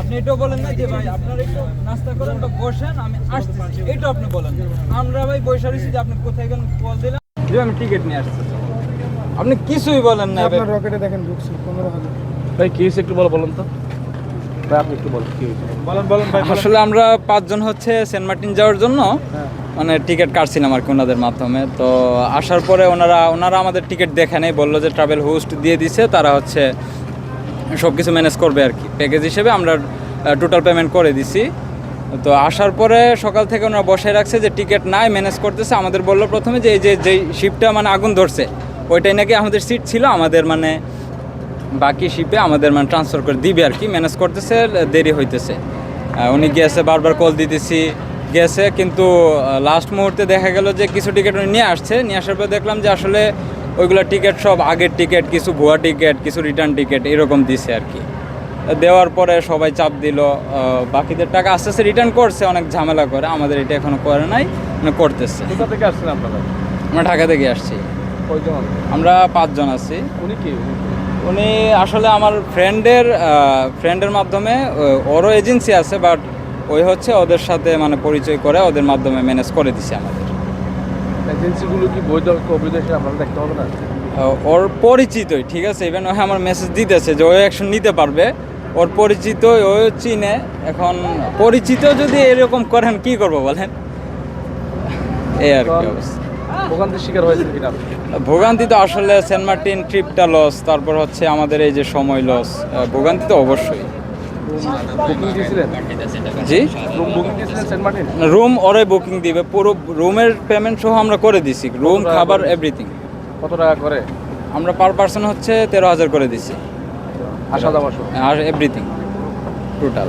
আপনি এটাও বলেন না যে ভাই আপনারা একটু নাস্তা করেন বা বসেন আমি আসতেছি। এটা আপনি বলেন আমরা ভাই বসে রয়েছি যে আপনি কোথায় গেলেন কল দিলাম যে আমি টিকিট নিয়ে আসতেছি। আপনি কিছুই বলেন না ভাই। আপনার রকেটে দেখেন ঢুকছি পনেরো হাজার। ভাই কি হয়েছে একটু বলো বলুন তো। ভাই আপনি একটু বলুন কি হয়েছে? বলেন বলেন ভাই আসলে আমরা পাঁচজন হচ্ছে সেন্ট মার্টিন যাওয়ার জন্য হ্যাঁ। মানে টিকিট কাটছিলাম আর কি ওনাদের মাধ্যমে। তো আসার পরে ওনারা ওনারা আমাদের টিকিট দেখে নেই বলল যে ট্রাভেল হোস্ট দিয়ে দিছে তারা হচ্ছে সব কিছু ম্যানেজ করবে আর কি। প্যাকেজ হিসেবে আমরা টোটাল পেমেন্ট করে দিছি। তো আসার পরে সকাল থেকে ওনারা বসে রাখছে যে টিকিট নাই ম্যানেজ করতেছে। আমাদের বলল প্রথমে যে এই যে, যেই শিপটা মানে আগুন ধরছে, ওইটাই নাকি আমাদের সিট ছিল, আমাদের মানে বাকি শিপে আমাদের মানে ট্রান্সফার করে দিবে আর কি। ম্যানেজ করতেছে, দেরি হইতেছে। উনি গেছে বারবার কল দিতেছি। গেছে, কিন্তু লাস্ট মুহূর্তে দেখা গেল যে কিছু টিকিট উনি নিয়ে আসছে। নিয়ে আসার পর দেখলাম যে আসলে ওইগুলো টিকিট সব আগের টিকিট কিছু ভুয়া টিকিট কিছু রিটার্ন টিকিট এরকম দিছে আর কি। দেওয়ার পরে সবাই চাপ দিল বাকিদের টাকা আস্তে আস্তে রিটার্ন করছে অনেক ঝামেলা করে আমাদের এটা এখনও করে নাই মানে করতেছে। কোথা থেকে আসছেন আপনারা? আমরা ঢাকা থেকে আসছি। আমরা পাঁচজন আছি। উনি কি? উনি আসলে আমার ফ্রেন্ডের ফ্রেন্ডের মাধ্যমে ওরও এজেন্সি আছে বাট ওই হচ্ছে ওদের সাথে মানে পরিচয় করে ওদের মাধ্যমে ম্যানেজ করে দিছে আমাদের। এজেন্সিগুলো কি বৈধ অবৈধ সেটা আপনারা দেখতে হবে না? ওর পরিচিতই ঠিক আছে? ইভেন ও আমার মেসেজ দিতেছে যে ও অ্যাকশন নিতে পারবে। ওর পরিচিত ও চিনে। এখন পরিচিত যদি এরকম করেন কি করব বলেন? এই আর কি অবস্থা। ভোগান্তির শিকার হয়েছেন কিনা? ভোগান্তি তো আসলে সেন্ট মার্টিন ট্রিপটা লস তারপর হচ্ছে আমাদের এই যে সময় লস ভোগান্তি তো অবশ্যই। রুম ওরাই বুকিং দিবে। পুরো রুমের পেমেন্ট সহ আমরা করে দিছি। রুম খাবার এভরিথিং কত টাকা করে? আমরা পার পার্সন হচ্ছে তেরো হাজার করে দিছি। আসা যাওয়া আর এভরিথিং টোটাল